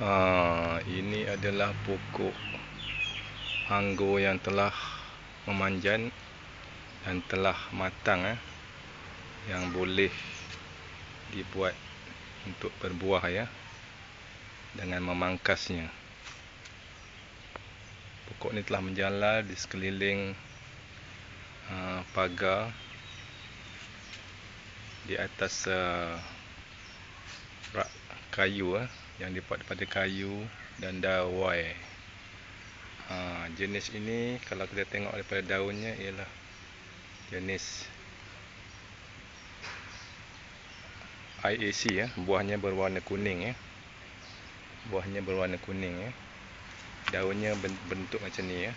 Ha, ini adalah pokok anggur yang telah memanjat dan telah matang eh, yang boleh dibuat untuk berbuah ya dengan memangkasnya. Pokok ini telah menjalar di sekeliling uh, pagar di atas uh, rak kayu uh, yang dibuat daripada kayu dan dawai. Ha, jenis ini kalau kita tengok daripada daunnya ialah jenis IAC ya, buahnya berwarna kuning ya. Buahnya berwarna kuning ya. Daunnya bentuk macam ni ya.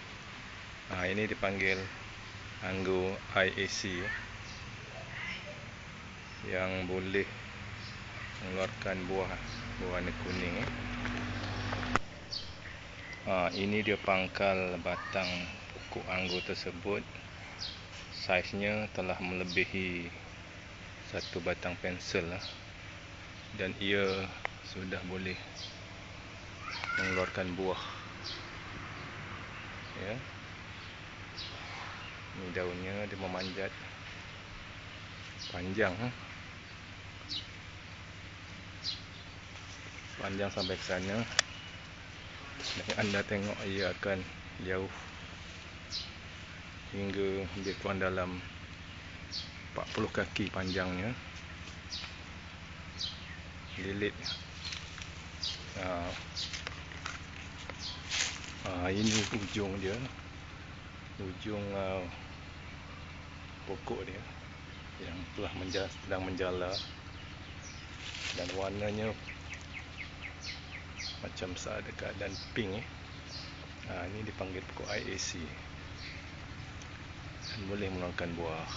Ha, ini dipanggil anggur IAC ya. Yang boleh mengeluarkan buah berwarna kuning ya. Ha, ini dia pangkal batang pokok anggur tersebut. Saiznya telah melebihi satu batang pensel lah. dan ia sudah boleh mengeluarkan buah. Ya. Ini daunnya dia memanjat panjang. Ha? Panjang sampai ke sana. Dan anda tengok ia akan jauh. Hingga lebih kurang dalam 40 kaki panjangnya. Lilit. Uh, uh, ini ujung dia. Ujung uh, pokok dia yang telah menjala, sedang menjala. Dan warnanya macam seada keadaan pink eh. ha, ini dipanggil pokok IAC dan boleh mengeluarkan buah